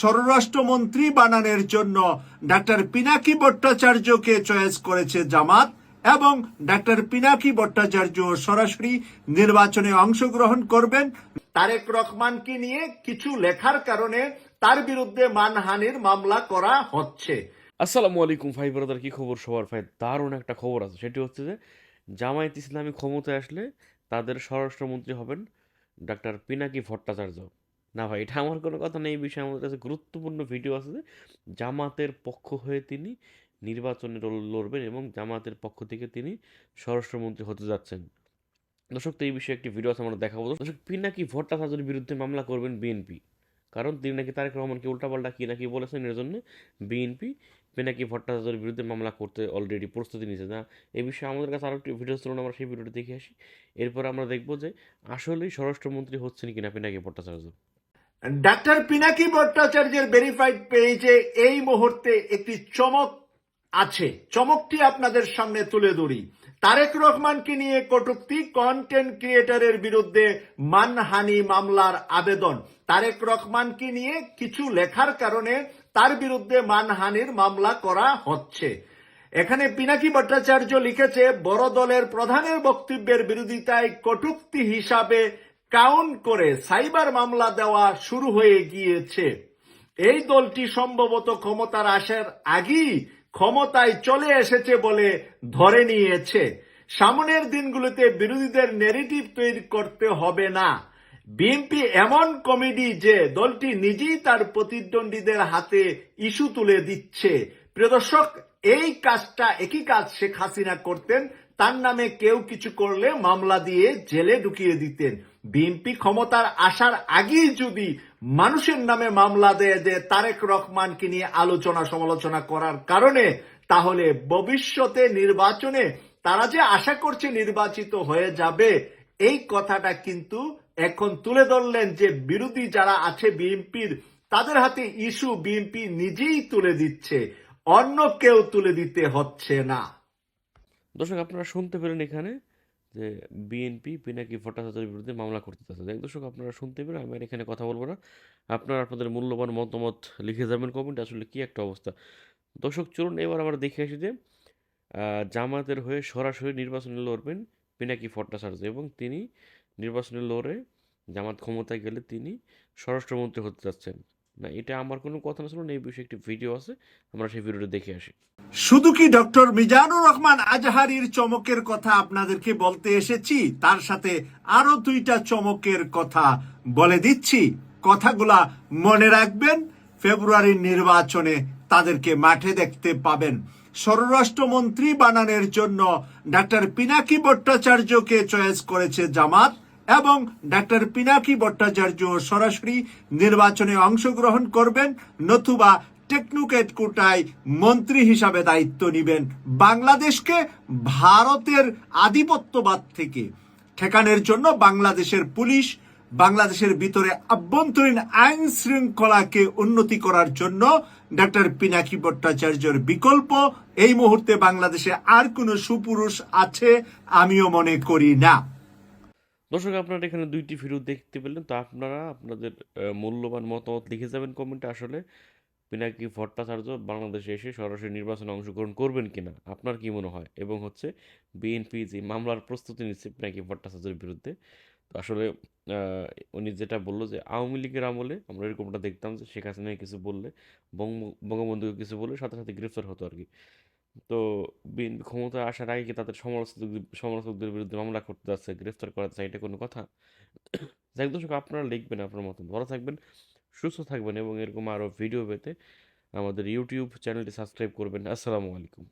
স্বরাষ্ট্রমন্ত্রী বানানোর জন্য ডাক্তার পিনাকি ভট্টাচার্যকে চয়েস করেছে জামাত এবং ডাক্তার পিনাকি ভট্টাচার্য সরাসরি নির্বাচনে অংশগ্রহণ করবেন। তারেক রহমানকে নিয়ে কিছু লেখার কারণে তার বিরুদ্ধে মানহানির মামলা করা হচ্ছে। আসসালামু আলাইকুম ভাই ব্রাদার, কি খবর সবার? ভাই, দারুণ একটা খবর আছে। সেটি হচ্ছে যে, জামায়াত ইসলামী ক্ষমতায় আসলে তাদের স্বরাষ্ট্রমন্ত্রী হবেন ডাক্তার পিনাকি ভট্টাচার্য। না ভাই, এটা আমার কোনো কথা নেই, এই বিষয়ে আমাদের কাছে গুরুত্বপূর্ণ ভিডিও আছে যে জামাতের পক্ষ হয়ে তিনি নির্বাচনে লড়বেন এবং জামাতের পক্ষ থেকে তিনি স্বরাষ্ট্রমন্ত্রী হতে যাচ্ছেন। দর্শক, তো এই বিষয়ে একটি ভিডিও আছে, আমরা দেখাবো। দর্শক পিনাকি ভট্টাচার্যের বিরুদ্ধে মামলা করবেন বিএনপি কারণ তিনি নাকি তারেক রহমানকে উল্টাপাল্টা কি নাকি বলেছেন, এর জন্য বিএনপি পিনাকি ভট্টাচার্যের বিরুদ্ধে মামলা করতে অলরেডি প্রস্তুতি নিয়েছে। না এই বিষয়ে আমাদের কাছে আরও একটি ভিডিও ছিল আমরা সেই ভিডিওটি দেখে আসি। এরপর আমরা দেখব যে আসলেই স্বরাষ্ট্রমন্ত্রী হচ্ছেন কিনা পিনাকি ভট্টাচার্য। ডাক্তার পিনাকি ভট্টাচার্যের ভেরিফাইড পেজে এই মুহূর্তে একটি চমক আছে। চমকটি আপনাদের সামনে তুলে ধরি। তারেক রহমানকে নিয়ে কটুক্তি কন্টেন্ট ক্রিয়েটারের বিরুদ্ধে মানহানি মামলার আবেদন। তারেক রহমানকে নিয়ে কিছু লেখার কারণে তার বিরুদ্ধে মানহানির মামলা করা হচ্ছে। এখানে পিনাকি ভট্টাচার্য লিখেছে, বড় দলের প্রধানের বক্তব্যের বিরোধিতায় কটুক্তি হিসাবে কাউন্ট করে সাইবার মামলা দেওয়া শুরু হয়ে গিয়েছে। এই দলটি সম্ভবত ক্ষমতার আসার আগেই ক্ষমতায় চলে এসেছে বলে ধরে নিয়েছে। সামনের দিনগুলোতে বিরোধীদের নেগেটিভ তৈরি করতে হবে না। বিএনপি এমন কমেডি যে দলটি নিজেই তার প্রতিদ্বন্দ্বীদের হাতে ইস্যু তুলে দিচ্ছে। প্রিয় দর্শক, এই কাজটা একই কাজ শেখ হাসিনা করতেন তার নামে কেউ কিছু করলে মামলা দিয়ে জেলে ঢুকিয়ে দিতেন। বিএনপি ক্ষমতার আসার আগেই যদি মানুষের নামে মামলা দেয় যে তারেক রহমানকে নিয়ে আলোচনা সমালোচনা করার কারণে, তাহলে ভবিষ্যতে নির্বাচনে তারা যে আশা করছে নির্বাচিত হয়ে যাবে, এই কথাটা কিন্তু এখন তুলে ধরলেন যে বিরোধী যারা আছে বিএনপির, তাদের হাতে ইস্যু বিএনপি নিজেই তুলে দিচ্ছে। অন্য কেউ তুলে দিতে হচ্ছে না। দর্শক, আপনারা শুনতে পেলেন এখানে যে বিএনপি পিনাকি, ভট্টাচার্যের বিরুদ্ধে মামলা করতে চাচ্ছে দেখ দর্শক, আপনারা শুনতে পেলেন আমি আর এখানে কথা বলব না। আপনারা আপনাদের মূল্যবান মতামত লিখে যাবেন কমেন্টে, আসলে কী একটা অবস্থা। দর্শক, চলুন এবার আমরা দেখে আসি যে জামাতের হয়ে সরাসরি নির্বাচনে লড়বেন পিনাকি ভট্টাচার্য এবং তিনি নির্বাচনে লড়ে জামাত ক্ষমতায় গেলে তিনি স্বরাষ্ট্রমন্ত্রী হতে যাচ্ছেন। না, এটা আমার কোনো কথা না ছিল না এই বিষয়ে একটি ভিডিও আছে, আমরা সেই ভিডিওটা দেখে আসি। শুধু কি ডক্টর মিজানুর রহমান আজহারির চমকের কথা আপনাদেরকে বলতে এসেছি? তার সাথে আরও দুইটা চমকের কথা বলে দিচ্ছি। কথাগুলা মনে রাখবেন, ফেব্রুয়ারির নির্বাচনে তাদেরকে মাঠে দেখতে পাবেন। স্বরাষ্ট্রমন্ত্রী বানানোর জন্য ডাক্তার পিনাকি ভট্টাচার্যকে চয়েস করেছে জামাত। এবং ডাক্তার পিনাকি ভট্টাচার্য সরাসরি নির্বাচনে অংশগ্রহণ করবেন নতুবা টেকনোক্রেট কোটায় মন্ত্রী হিসাবে দায়িত্ব নেবেন বাংলাদেশকে ভারতের আধিপত্যবাদ থেকে। ঠেকানোর জন্য বাংলাদেশের পুলিশ, বাংলাদেশের ভিতরে আভ্যন্তরীণ আইন শৃঙ্খলাকে উন্নতি করার জন্য ডাক্তার পিনাকি ভট্টাচার্যের বিকল্প। এই মুহূর্তে বাংলাদেশে আর কোনো সুপুরুষ আছে, আমিও মনে করি না। দর্শক, আপনারা এখানে দুইটি ভিডিও দেখতে পেলেন, তো আপনারা আপনাদের মূল্যবান মতামত লিখে যাবেন কমেন্টে আসলে পিনাকি ভট্টাচার্য বাংলাদেশে এসে সরাসরি নির্বাচনে অংশগ্রহণ করবেন কিনা, আপনার কি মনে হয়? এবং হচ্ছে বিএনপি যে মামলার প্রস্তুতি নিচ্ছে পিনাকি ভট্টাচার্যের বিরুদ্ধে, তো আসলে উনি যেটা বলল যে আওয়ামী লীগের আমলে আমরা এরকমটা দেখতাম যে শেখ হাসিনা কিছু বললে, বঙ্গ- বঙ্গবন্ধুকে কিছু বললে সাথে সাথে গ্রেফতার হতো আর কি। তো বিএনপি ক্ষমতায় আসার আগে কি তাদের সমালোচক সমালোচকদের বিরুদ্ধে মামলা করতে যাচ্ছে, গ্রেফতার করা যাচ্ছে, এটা কোনো কথা? যাই দর্শক, আপনারা লিখবেন আপনার মতন ভালো থাকবেন, সুস্থ থাকবেন এবং এরকম আরও ভিডিও পেতে আমাদের ইউটিউব চ্যানেলটি সাবস্ক্রাইব করবেন। আসসালামু আলাইকুম।